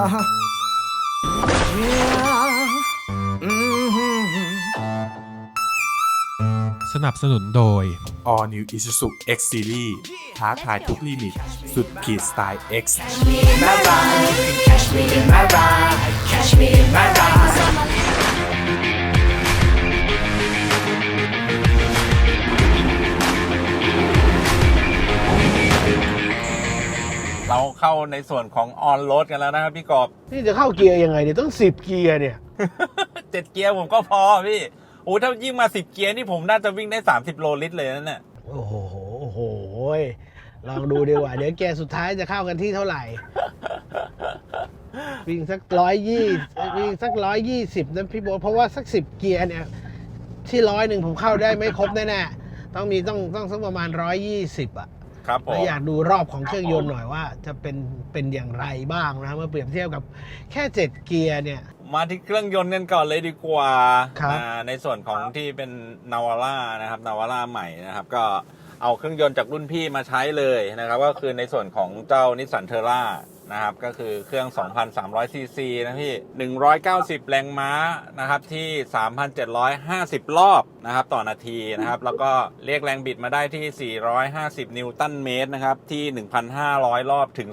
อ่าฮะ Yeah อืมสนับสนุนโดย All New Isuzu X Series ท้าทายทุกลิมิต สุดขีดสไตล์ X my ride you can catch me in my ride catch me in my ride เราเข้าในส่วนของออนโรดกันแล้วนะครับพี่กอบ นี่จะเข้าเกียร์ยังไงเนี่ยต้องสิบเกียร์เนี่ย เจ็ดเกียร์ผมก็พอพี่โอ้ถ้ายิ่งมาสิบเกียร์นี่ผมน่าจะวิ่งได้30โลลิตรเลยนั่นน่ะโอ้โหโอ้โหลองดูดีกว่า เดี๋ยวเกียร์สุดท้ายจะเข้ากันที่เท่าไหร่ วิ่งสักร้อยยี่วิ่งสักร้อยยี่สิบนะพี่โบ๊ทเพราะว่าสักสิบเกียร์เนี่ย ที่ร้อยหนึ่งผมเข้าได้ไม่ครบแน่ๆต้องมีต้องต้องสักประมาณร้อยยี่สิบอะ ครับผม แล้วอยากดูรอบของเครื่องยนต์หน่อยว่า จะเป็นเป็นอย่างไรบ้างนะเมื่อเปรียบเทียบกับแค่เจ็ดเกียร์เนี่ย มาที่เครื่องยนต์กันก่อนเลยดีกว่าครับอ่าในส่วนของที่เป็นนาวาร่านะครับนาวาร่าใหม่นะครับ ก็เอาเครื่องยนต์จากรุ่นพี่มาใช้เลยนะครับ ก็คือในส่วนของเจ้านิสสันเทอร่า นะครับ ก็คือเครื่อง 2,300 ซีซีนะพี่ 190 แรงม้านะครับ ที่ 3,750 รอบนะครับ ต่อนาทีนะครับ แล้วก็เรียกแรงบิดมาได้ที่ 450 นิวตันเมตรนะครับ ที่ 1,500 รอบถึง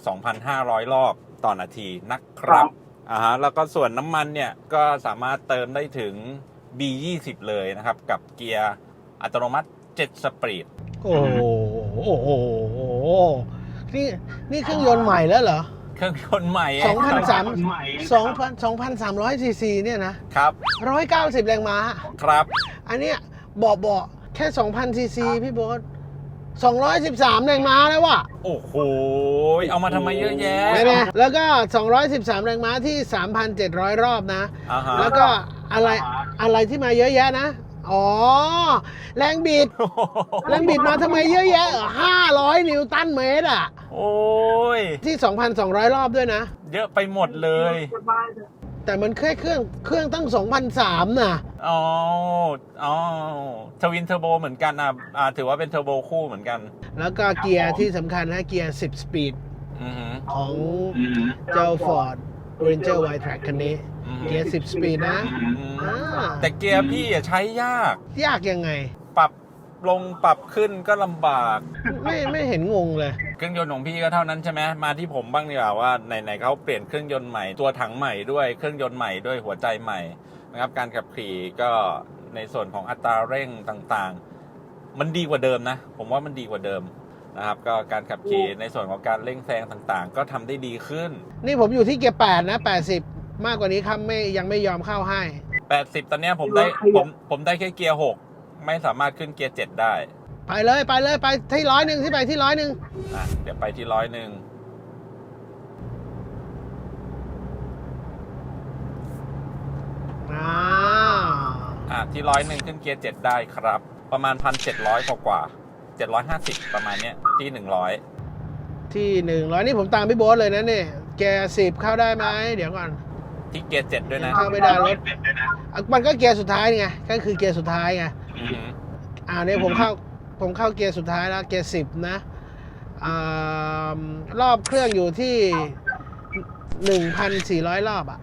2,500 รอบต่อนาทีนะครับอ่าฮะแล้วก็ส่วนน้ำมันเนี่ย ก็สามารถเติมได้ถึง B20 เลยนะครับ กับเกียร์อัตโนมัติ 7 สปีดโอ้โหโอ้โหนี่นี่เครื่องยนต์ใหม่แล้วเหรอ เครื่องยนต์ใหม่สองพันสามสองพันสองพันสามร้อยซีซีเนี่ยนะครับร้อยเก้าสิบแรงม้า ครับ อันเนี้ยเบาเบาๆแค่สองพันซีซีพี่โบ๊ทสองร้อยสิบสามแรงม้าแล้วว่ะ โอ้โห เอามาทำไมเยอะแยะใช่ไหมแล้วก็213แรงม้าที่3,700รอบนะอ่าฮะแล้วก็อะไรอะไรที่มาเยอะแยะนะ อ๋อ แรงบิด แรงบิดมาทำไมเยอะแยะ500นิวตันเมตรอะ โอ้ย ที่ 2,200 รอบด้วยนะ เยอะไปหมดเลย แต่มันแค่เครื่องเครื่องตั้ง2,003น่ะ อ๋อ อ๋อ ทวินเทอร์โบเหมือนกันอะอ่าถือว่าเป็นเทอร์โบคู่เหมือนกัน แล้วก็เกียร์ที่สำคัญนะเกียร์ 10 สปีดอือหือของเจ้า Ford Ranger Wide Track คันนี้อืม เกียร์10สปีดนะอืมอ่าแต่เกียร์พี่อะใช้ยาก ยากยังไง ปรับลงปรับขึ้นก็ลำบาก ไม่ไม่เห็นงงเลย เครื่องยนต์ของพี่ก็เท่านั้นใช่ไหมมาที่ผมบ้างดีกว่าว่าไหนๆเขาเปลี่ยนเครื่องยนต์ใหม่ตัวถังใหม่ด้วยเครื่องยนต์ใหม่ด้วยหัวใจใหม่นะครับการขับขี่ก็ในส่วนของอัตราเร่งต่างๆ มันดีกว่าเดิมนะ ผมว่ามันดีกว่าเดิมนะครับก็การขับขี่ในส่วนของการเร่งแซงต่างๆ ก็ทำได้ดีขึ้น นี่ผมอยู่ที่เกียร์8นะ80 มากกว่านี้ครับไม่ยังไม่ยอมเข้าให้ 80 ตอนเนี้ยผมได้ผมผมได้แค่เกียร์ 6 ไม่สามารถขึ้นเกียร์ 7 ได้ ไปเลยไปเลยไปที่ร้อยหนึ่งที่ไปที่ร้อยหนึ่งอะ เดี๋ยวไปที่ร้อยหนึ่งอ่าอะ ที่ร้อยหนึ่งขึ้นเกียร์เจ็ดได้ครับ ประมาณพันเจ็ดร้อยกว่ากว่าเจ็ดร้อยห้าสิบประมาณเนี้ยที่หนึ่งร้อยที่หนึ่งร้อยนี่ผมตามพี่โบ๊ทเลยนะเนี่ยแกสิบเข้าได้ไหมเดี๋ยวก่อน ที่เกียร์เจ็ดด้วยนะเข้าไม่ได้รถอะมันก็เกียร์สุดท้ายไงก็คือเกียร์สุดท้ายไงอือหืออ่าเนี่ยผมเข้าผมเข้าเกียร์สุดท้ายแล้วเกียร์สิบนะอ่ารอบเครื่องอยู่ที่หนึ่งพันสี่ร้อยรอบอะ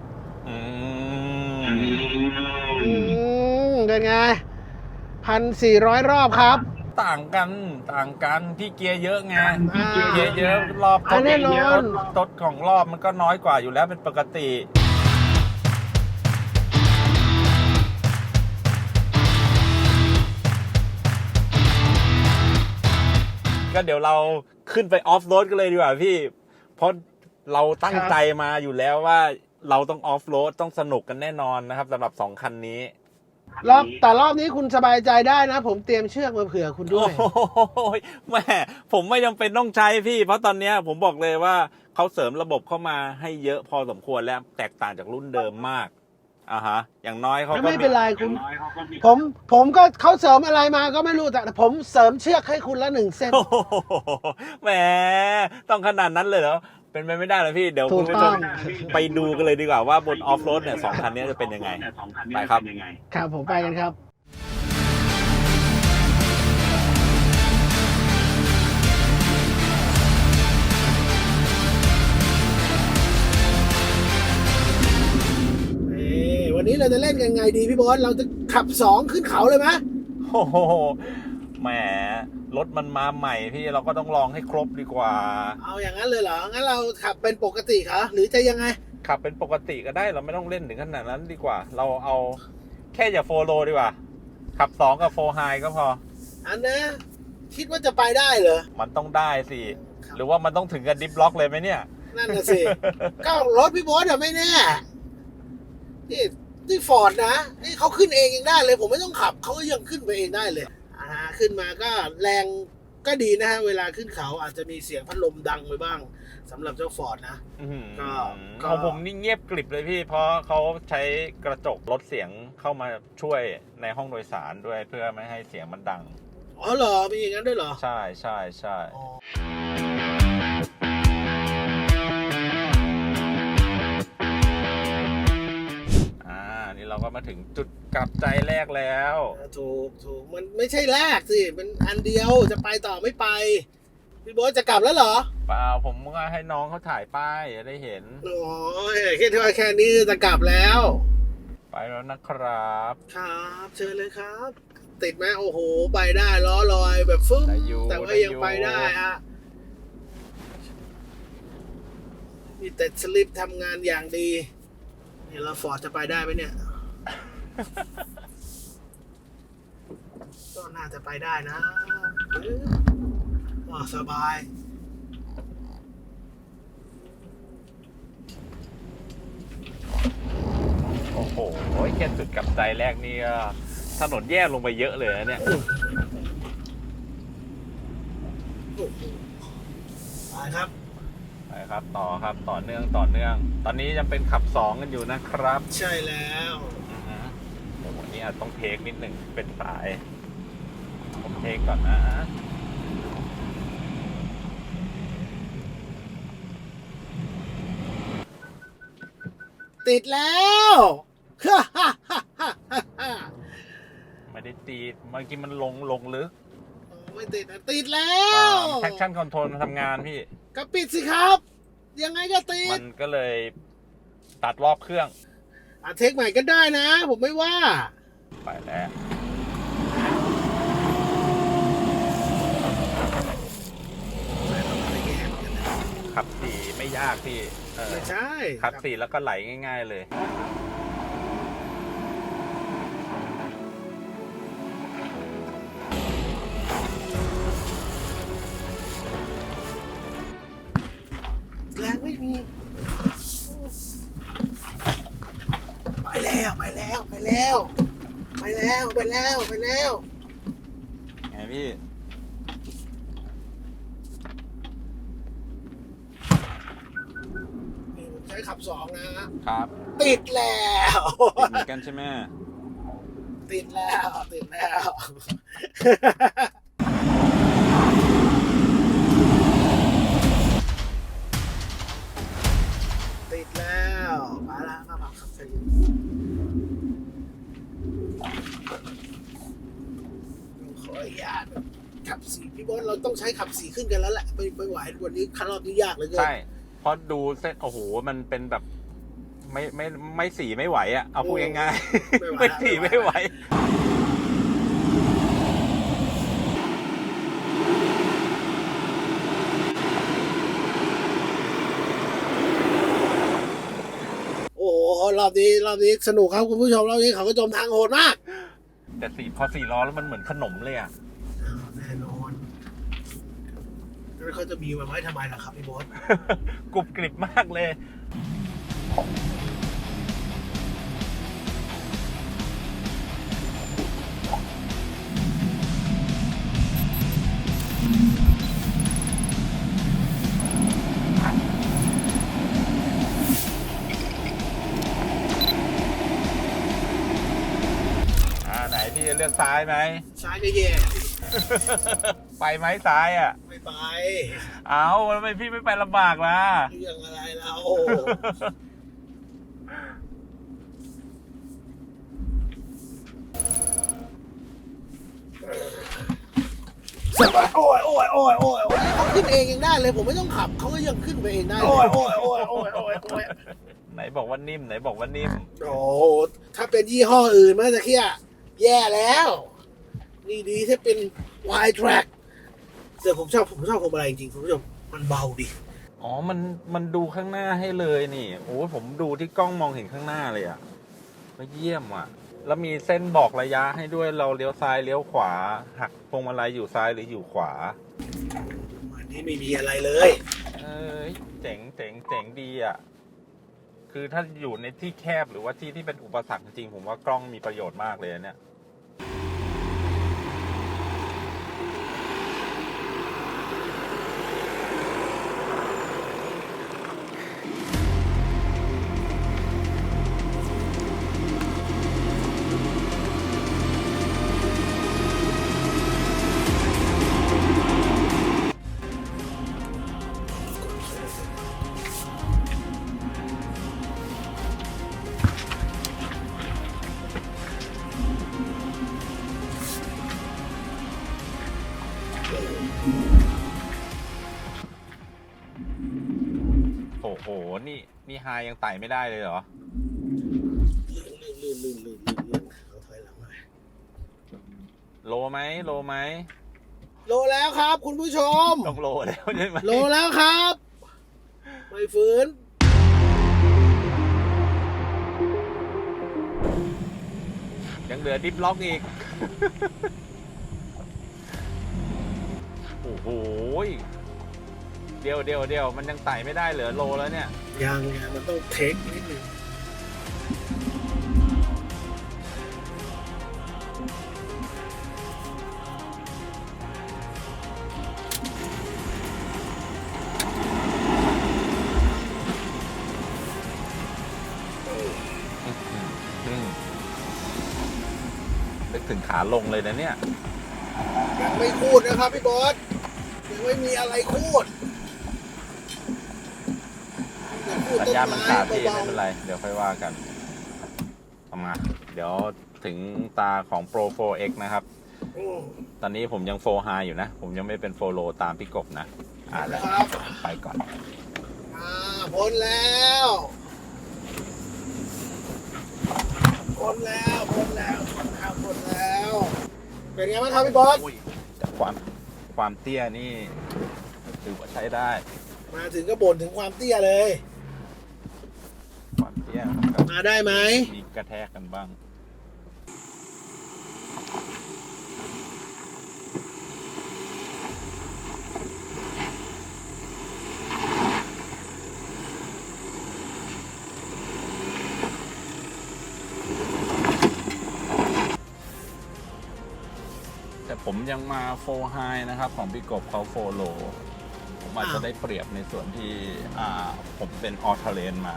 อืมอืมเป็นไงพันสี่ร้อยรอบครับ ต่างกันต่างกันที่เกียร์เยอะไงอ่าเกียร์เยอะรอบอะแน่นอนตดของรอบมันก็น้อยกว่าอยู่แล้วเป็นปกติ ก็เดี๋ยวเราขึ้นไปออฟโรดกันเลยดีกว่าพี่ เพราะเราตั้งใจมาอยู่แล้วว่าเราต้องออฟโรดต้องสนุกกันแน่นอนนะครับสำหรับสองคันนี้ รอบแต่รอบนี้คุณสบายใจได้นะ ผมเตรียมเชือกมาเผื่อคุณด้วยโอ้ยแม่ผมไม่จำเป็นต้องใช้พี่ เพราะตอนเนี้ยผมบอกเลยว่าเขาเสริมระบบเข้ามาให้เยอะพอสมควรแล้วแตกต่างจากรุ่นเดิมมาก อ่าฮะ อย่างน้อยเขาก็ไม่เป็นไรคุณ ผมผมก็เขาเสริมอะไรมาก็ไม่รู้แต่ผมเสริมเชือกให้คุณละหนึ่งเส้นโอ้โหแหมต้องขนาดนั้นเลยเหรอเป็นไปไม่ได้เลยพี่ เดี๋ยวถูคุกณผู้ต้ชอมงไปดูกันเลยดีกว่าว่าบนออฟโรดเนี่ยสองคันนี้จะเป็นยังไงไปครับ ครับผมไปกันครับ นี้เราจะเล่นกันไงดีพี่บอสเราจะขับสองขึ้นเขาเลยไหมโอ้โหแหมรถมันมาใหม่พี่เราก็ต้องลองให้ครบดีกว่า เอาอย่างนั้นเลยเหรองั้นเราขับเป็นปกติเหรอหรือจะยังไง ขับเป็นปกติก็ได้เราไม่ต้องเล่นถึงขนาดนั้นดีกว่า เราเอาแค่อย่าโฟโลดีกว่า ขับสองกับโฟไฮก็พอ อันนะคิดว่าจะไปได้เหรอ มันต้องได้สิ หรือว่ามันต้องถึงกับดิฟล็อกเลยไหมเนี่ย นั่นน่ะสิ ก็รถพี่บอสอะไม่แน่นี่ นี่ฟอร์ดนะ นี่เขาขึ้นเองยังได้เลย ผมไม่ต้องขับเขาก็ยังขึ้นไปเองได้เลยอ่าขึ้นมาก็แรงก็ดีนะฮะ เวลาขึ้นเขาอาจจะมีเสียงพัดลมดังไปบ้างสำหรับเจ้าฟอร์ดนะ อื้อหือก็ก็ ของผมนี่เงียบกริบเลยพี่ เพราะเขาใช้กระจกลดเสียงเข้ามาช่วยในห้องโดยสารด้วยเพื่อไม่ให้เสียงมันดัง อ๋อเหรอมีอย่างนั้นด้วยเหรอใช่ใช่ใช่ อ๋อ เราก็มาถึงจุดกลับใจแรกแล้ว ถูกถูกมันไม่ใช่แรกสิ มันอันเดียวจะไปต่อไม่ไป พี่โบ๊ทจะกลับแล้วเหรอ เปล่าผมก็ให้น้องเขาถ่ายป้ายจะได้เห็น โอ้ยแค่ว่าแค่นี้จะกลับแล้ว ไปแล้วนะครับ ครับ เชิญเลยครับ ติดไหมโอ้โห ไปได้ล้อลอยแบบฟึ้มได้อยู่แต่ว่าได้ยังอยู่ไปได้ฮะมีแต่สลิปทำงานอย่างดี เนี่ยเราฟอร์ดจะไปได้ไหมเนี่ย ก็น่าจะไปได้นะเอออ๋อสบาย โอ้โหแค่จุดกลับใจแรกนี่ก็ถนนแย่ลงไปเยอะเลยนะเนี่ยไปครับ ไปครับ ต่อครับ ต่อเนื่อง ต่อเนื่อง ตอนนี้ยังเป็นขับสองกันอยู่นะครับ ใช่แล้วอือฮึเดี๋ย ววันนี้อาจต้องเทคนิดหนึ่งเป็นสาย ผมเทคก่อนนะติดแล้วไม่ได้ตีดเมื่อกี้มันลงลงลึกไม่ติดนะติดแล้วแท็กชั่นคอนโทรลทำงานพี่ ก็ปิดสิครับ ยังไงก็ติมัดนก็เลยตัดรอบเครื่อง อะเทคใหม่ก็ได้นะ ผมไม่ว่า ไปแล้วขับสี่ไม่ยากพี่เออไม่ใช่ขับสี่แล้วก็ไหลง่าย ๆ เลย แล้วไปแล้ว ไปแล้วไปแล้วไปแล้วไงพี่นี่ผมใช้ขับสองนะ ครับติดแล้ว ติดเหมือนกันใช่ไหม ติดแล้ว ติดแล้ว ติดแล้วมาแล้วมาพักขับสี่ขออนุญาต ขับสี่พี่บอสเราต้องใช้ขับสี่ขึ้นกันแล้วแหละไปไปไหววันนี้คันรอบนี้ยากเหลยเกินใช่เพราะดูเส้นโอ้โหมันเป็นแบบ ไม่ไม่ไม่สีไม่ไหวอะเอาพูดง่ายๆไม่สีไม่ไหวโอ้โหรอบนี้รอบนี้สนุกครับคุณผู้ชมรอบนี้เขาก็จมทางโหดมาก แต่สีพอสี่ล้อแล้วมันเหมือนขนมเลยอะ แน่นอน แล้วเขาจะมีมาไว้ทำไมล่ะครับพี่บอสกรุบกริบมากเลย อ่าไหนพี่จะเลือกซ้ายไหมซ้ายก็แย่ ไปไหมซ้ายอะ ไม่ไปเอาทำไมพี่ไม่ไปลำบากล่ะ เรื่องอะไรเราสบายโอ้ยโอ้ยโอ้ยโอ้ยโอ้ยเขาขึ้นเองยังได้เลย ผมไม่ต้องขับเขาก็ยังขึ้นไปเองได้โอ้ยโอ้ยโอ้ยโอ้ยโอ้ยโอ้ยไหนบอกว่านิ่มไหนบอกว่านิ่ม โอ้โหถ้าเป็นยี่ห้ออื่นมันจะเคียแย่แล้ว นี่ดีถ้าเป็น Y track แต่ผมชอบผมชอบผมอะไรจริงๆคุณผู้ชมมันเบาดิอ๋อ มัน มันดูข้างหน้าให้เลยนี่ โอ้ยผมดูที่กล้องมองเห็นข้างหน้าเลยอะก็เยี่ยมอะ แล้วมีเส้นบอกระยะให้ด้วย เราเลี้ยวซ้ายเลี้ยวขวา หักพวงมาลัยอยู่ซ้ายหรืออยู่ขวา อันนี้ไม่มีอะไรเลยเอ้ยเจ๋งเจ๋งเจ๋งดีอะ คือถ้าอยู่ในที่แคบหรือว่าที่ที่เป็นอุปสรรคจริงๆผมว่ากล้องมีประโยชน์มากเลยนะเนี่ย นี่ไฮยังไต่ไม่ได้เลยเหรอ ลื่นลื่นลื่นลื่นลื่นลื่นเอาถอยหลังมาโลไหมโลไหมโลแล้วครับ คุณผู้ชม ต้องโลแล้วใช่ไหมโลแล้วครับ ไม่ฝืน ยังเหลือดิฟล็อกอีก โอ้โหเดี๋ยวเดี๋ยวเดี๋ยวมันยังไต่ไม่ได้เหลือโลแล้วเนี่ย ยังยังมันต้องเทคนิดนึงอืมนึกถึงขาลงเลยนะเนี่ย ยังไม่คูดนะครับพี่บอสยังไม่มีอะไรคูดยังคูด สัญต้นญาณมันไม้ขาดพี่เบาไม่เป็นไร เดี๋ยวค่อยว่ากันเอามาเดี๋ยวถึงตาของ Pro 4X นะครับๆอืมตอนนี้ผมยัง4 High อยู่นะ ผมยังไม่เป็น4 Low ตามพี่กบนะ อ่าแล้วครับไปก่อน อ่าพ้นแล้วพ้นแล้วพ้นแล้วพ้นแล้วพ้นแล้ว เป็นไงบ้างครับพี่บอสแต่ความความเตี้ยนี่ถือว่าใช้ได้ มาถึงก็บ่นถึงความเตี้ยเลยความเตี้ย มาได้ไหมมีกระแทกกันบ้าง แต่ผมยังมาโฟไฮนะครับ ของพี่กบเขาโฟโลผมอาจจะได้เปรียบในส่วนที่อ่าผมเป็นออเทเลนมา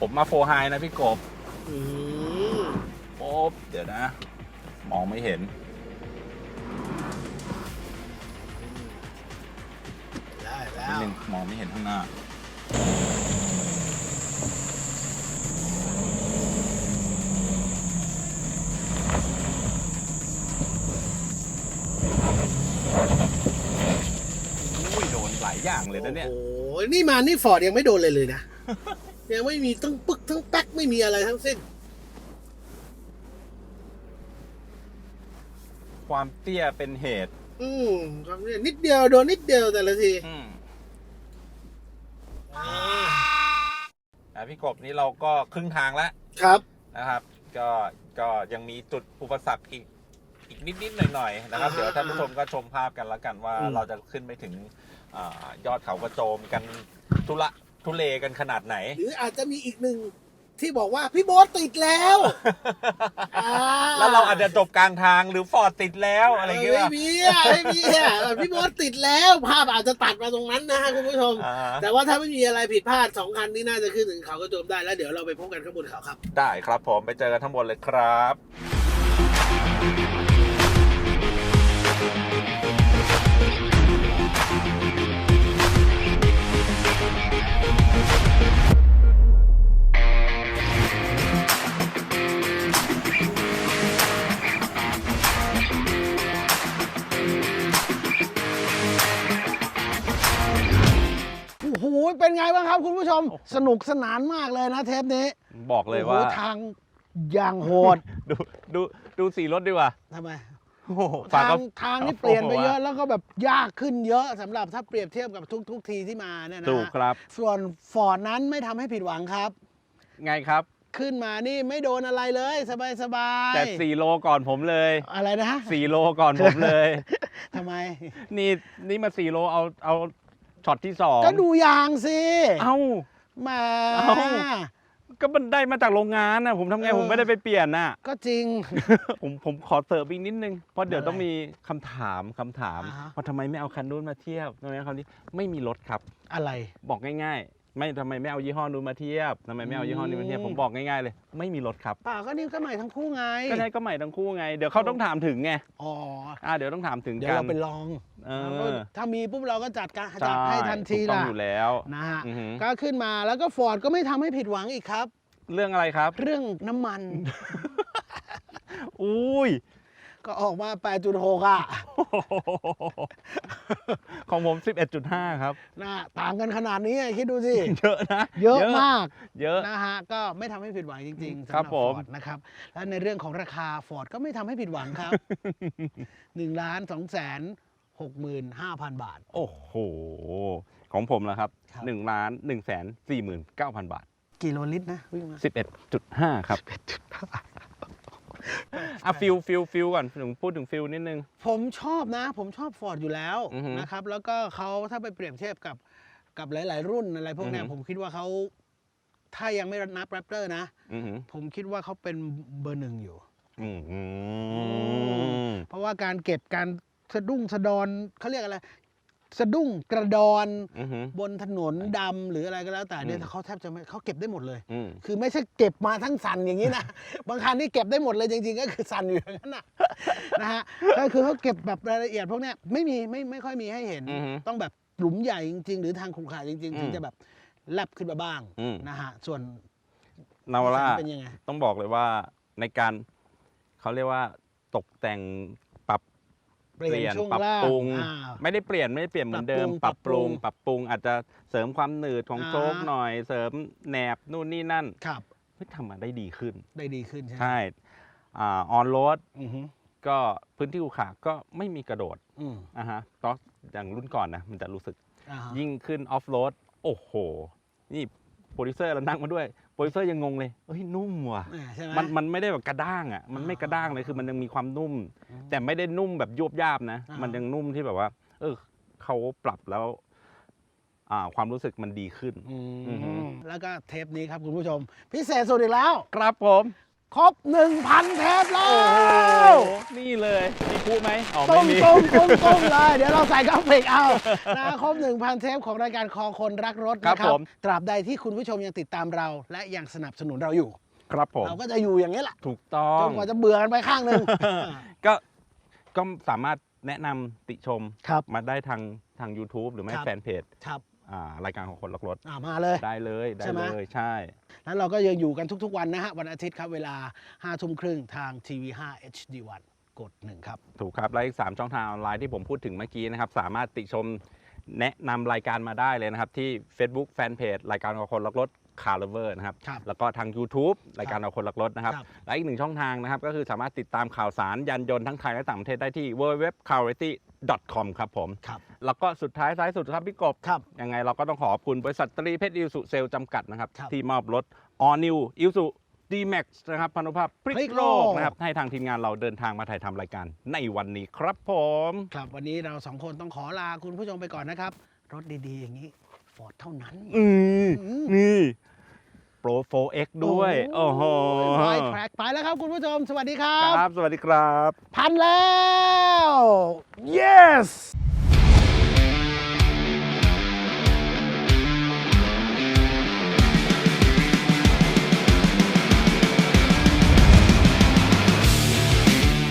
ผมมาโฟไฮนะพี่กบอืมโอ๊บเดี๋ยวนะ มองไม่เห็น ได้แล้นิดวนึงมองไม่เห็นข้างหน้า อุ้ย โดนหลายอย่างเลยนะเนี่ย โอ้โหนี่มานี่ฟอร์ดยังไม่โดนเลยเลยนะ ยังไม่มีทั้งปึกทั้งแป๊กไม่มีอะไรทั้งสิ้น ความเตี้ยเป็นเหตุ อืมความเนี่ยนิดเดียวโดนนิดเดียวแต่ละทีอืมอ่าอะพี่กบนี่เราก็ครึ่งทางแล้วครับ นะครับ ก็ก็ยังมีจุดอุปสรรคอีกอีกนิดๆหน่อยๆนะครับ อ่าฮะเดี๋ยวท่านผู้ชมก็ชมภาพกันแล้วกันว่าอืม เราจะขึ้นไปถึงอายอดเขากระโจมกันทุละ ทุเลกันขนาดไหน หรืออาจจะมีอีกหนึ่งที่บอกว่าพี่โบ๊ทติดแล้วอ่าแล้วเราอาจจะจบกลางทางหรือฟอร์ดติดแล้วอะไรอย่างเงี้ยไม่มีอะไม่มีอะพี่โบ๊ทติดแล้วภาพอาจจะตัดมาตรงนั้นนะฮะคุณผู้ชม อ่าแต่ว่าถ้าไม่มีอะไรผิดพลาดสองคันนี้น่าจะขึ้นถึงเขากระโจมได้แล้วเดี๋ยวเราไปพบกันข้างบนเขาครับ ได้ครับผมไปเจอกันทั้งบนเลยครับ ยเป็นไงบ้างครับคุณผู้ชม สนุกสนานมากเลยนะเทปนี้บอกเลยว่าโอ้โหทางอย่างโหดดูดูดูสีรถดีกว่าทำไม โอ้โหฝากทางก็ทางนี่เปลี่ยนไปเยอะโอ้โหแล้วก็แบบยากขึ้นเยอะสำหรับถ้าเปรียบเทียบกับทุกทุกทีที่มาเนี่ยนะถูกครับ ส่วนฟอร์ดนั้นไม่ทำให้ผิดหวังครับ ไงครับ ขึ้นมานี่ไม่โดนอะไรเลย สบายสบายแต่สี่โลก่อนผมเลยอะไรนะฮะสี่โลก่อนผมเลย ทำไม นี่นี่มาสี่โลเอาเอา ช็อตที่สองก็ดูยางสิเอ้า แหมา เอ้า ก็มันได้มาจากโรงงานนะผมทำไงเออ ผมไม่ได้ไปเปลี่ยนน่ะ ก็จริง ผมผมขอเสริมอีกนิดนึง เพราะเดี๋ยวอะไรต้องมีคำถามคำถามอ่าฮะ ว่าทำไมไม่เอาคันนู้นมาเทียบทำไมเอาคันนี้ไม่มีรถครับ อะไร บอกง่ายๆ ไม่ทำไมไม่เอายี่ห้อนู้นมาเทียบทำไมไม่เอายี่ห้อนี้มาเทียบอืมผมบอกง่ายๆเลย ไม่มีรถครับ เปล่าก็นี่ก็ใหม่ทั้งคู่ไงก็ใช่ก็ใหม่ทั้งคู่ไงเดี๋ยวเขาต้องถามถึงไงอ๋ออ่าเดี๋ยวต้องถามถึงเดี๋ยวกันเราไปลองเออถ้ามีปุ๊บเราก็จัดการใช่จัดให้ทันทีถูกต้องล่ะอยู่แล้วนะฮะอือหือก็ขึ้นมาแล้วก็ฟอร์ดก็ไม่ทำให้ผิดหวังอีกครับ เรื่องอะไรครับ เรื่องน้ำมันอุ้ย ก็ออกมา 8.6 อะ ของผม 11.5 ครับ นะต่างกันขนาดนี้คิดดูสิ เยอะนะ เยอะมาก เยอะนะฮะ ก็ไม่ทำให้ผิดหวังจริงๆครัสำหบรับผฟมอร์ดนะครับ และในเรื่องของราคาฟอร์ดก็ไม่ทำให้ผิดหวังครับ1ล้าน2แสน65,000 บาท โอ้โห ของผมแล้วครับครับ1ล้าน1แสน49,000 บาทกิโลลิตรนะวิ่งมา11.5 ครับ อะฟิลฟิลฟิลก่อนถึงพูดถึงฟิลนิดนึง ผมชอบนะ ผมชอบฟอร์ดอยู่แล้วอือฮึนะครับ แล้วก็เขาถ้าไปเปรียบเทียบกับกับหลาย ๆ รุ่นอะไรพวกเนี้ยอือฮึ ผมคิดว่าเขาถ้ายังไม่นับแรปเตอร์นะ อือหือผมคิดว่าเขาเป็นเบอร์หนึ่งอยู่ อืมอืมเพราะว่าการเก็บการสะดุ้งสะดอนเขาเรียกอะไร สะดุ้งกระดอนอือหือ บนถนนดำหรืออะไรก็แล้วแต่เนี่ยอืม เขาแทบจะไม่เขาเก็บได้หมดเลย อืม คือไม่ใช่เก็บมาทั้งสันอย่างนี้นะ บางคันนี่เก็บได้หมดเลยจริงๆ ก็คือสันอยู่อย่างนั้นนะ นะฮะก็คือเขาเก็บแบบรายละเอียดพวกเนี้ยไม่มีไม่ไม่ค่อยมีให้เห็น อือฮึต้องแบบหลุมใหญ่จริง ๆ หรือทางขรุขระจริง อืๆ มถึงจะแบบแลบขึ้นมาบ้างอืม นะฮะส่วนนาวาร่า เป็นยังไง ต้องบอกเลยว่าในการเขาเรียกว่าตกแต่งปรับ เปลี่ยนช่วงปรับล่างปรุง อ่า ไม่ได้เปลี่ยนไม่ได้เปลี่ยนเหมือนเดิม ปปรัรับบปรุปรุงง ปรับปรุง อาจจะเสริมความหนืดของอ่าโชคหน่อย เสริมแหนบนู่นนี่นั่นครับเฮ้ยทำมาได้ดีขึ้น ได้ดีขึ้นใช่ไหมใช่ออนโรดอือฮึก็พื้นที่ขรุขาก็ไม่มีกระโดดอืมอะฮะก็อย่างรุ่นก่อนนะมันจะรู้สึก อ่าฮะยิ่งขึ้นออฟโรดโอ้โห นี่โปรดิวเซอร์เรานั่งมาด้วยโป รดิวเซอร์ยังงงเลยเฮ้ยนุ่มว่ะอ่าใช่ไหม มันมันไม่ได้แบบกระด้างอะมันไม่กระด้างเลยคือมันยังมีความนุ่มแต่ไม่ได้นุ่มแบบยวบยาบนะ อ่ามั มันยังนุ่มที่แบบว่า เออเขาปรับแล้ว อ่า ความรู้สึกมันดีขึ้น อืมอือฮึแล้วก็เทปนี้ครับคุณผู้ชม พิเศษสุดอีกแล้ว ครับผม ครบ1,000เทปแล้โอ้โหวนี่เลยมีพูไหมอ๋อตุ้ไม่มมี ตุ้มตุ้มตุ้มเลย เดี๋ยวเราใส่กราฟิกเอานะครบ1,000 เทปของรายการคอคนรักรถครับนะครัผบมตราบใดที่คุณผู้ชมยังติดตามเรา และยังสนับสนุนเราอยู่ ครับผม เราก็จะอยู่อย่างนี้แหละถูกต้อจงนกว่าจะเบื่อกันไปข้างหนึ่งก็ก็สามารถแนะนำติชมครับ มาได้ทางทาง YouTube หรือไม่ครับ แฟนเพจ ครับ อ่ารายการของคนรักรถอ่ามาเลย ได้เลยได้ใช่ไหม เลยใช่ แล้วเราก็ยังอยู่กันทุก ๆ วันนะฮะ วันอาทิตย์ครับ เวลา5ทุ่มครึ่งทางทีวี5 HD1 กด 1 ครับ ถูกครับ และอีก 3 ช่องทางออนไลน์ที่ผมพูดถึงเมื่อกี้นะครับ สามารถติชมแนะนำรายการมาได้เลยนะครับ ที่ Facebook Fanpage รายการของคนรักรถ คาร์เลเวอร์นะครับ ครับแล้วก็ทาง YouTube รายการของคนรักรถนะครับ ครับ และอีกหนึ่งช่องทางนะครับ ก็คือสามารถติดตามข่าวสารยานยนต์ทั้งไทยและต่างประเทศได้ที่ www.clarity.com ครับผม ครับแล้วก็สุดท้ายท้ายสุดครับพี่กบ ครับ ยังไงเราก็ต้องขอบคุณบริษัทตรีเพชรอิวสุเซลจำกัดนะครับ ครับที่มอบรถ All New อิวสุ D-Max นะครับพานุภาพพพลิลิกกโลโลก กนะครับ ให้ทางทีมงานเราเดินทางมาถ่ายทำรายการในวันนี้ครับผม ครับวันนี้เราสองคนต้องขอลาคุณผู้ชมไปก่อนนะครับ รถดีๆ อย่างนี้ฟอร์ดเท่านั้น อืมอืมนี่ โปร 4X ด้วย โอ้โหไวแทร็กไปแล้วครับคุณผู้ชม สวัสดีครัคบรับ สวัสดีครับ พันแล้ว yes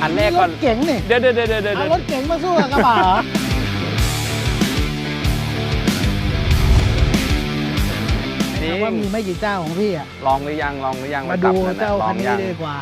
อันแรกก่อน รถเก๋งนี่เดี๋ยวเดี๋ยวเดี๋ยวเดี๋ยวเดี๋ยวเอารถเก๋งมาสู้กับกระบะเหรอ ริง ว่ามีไม่กี่เจ้าของพี่อะลองหรือยังลองหรือยังมาดูขับนั่นน่ะเจ้าลอคังนนี้ยังดีกว่า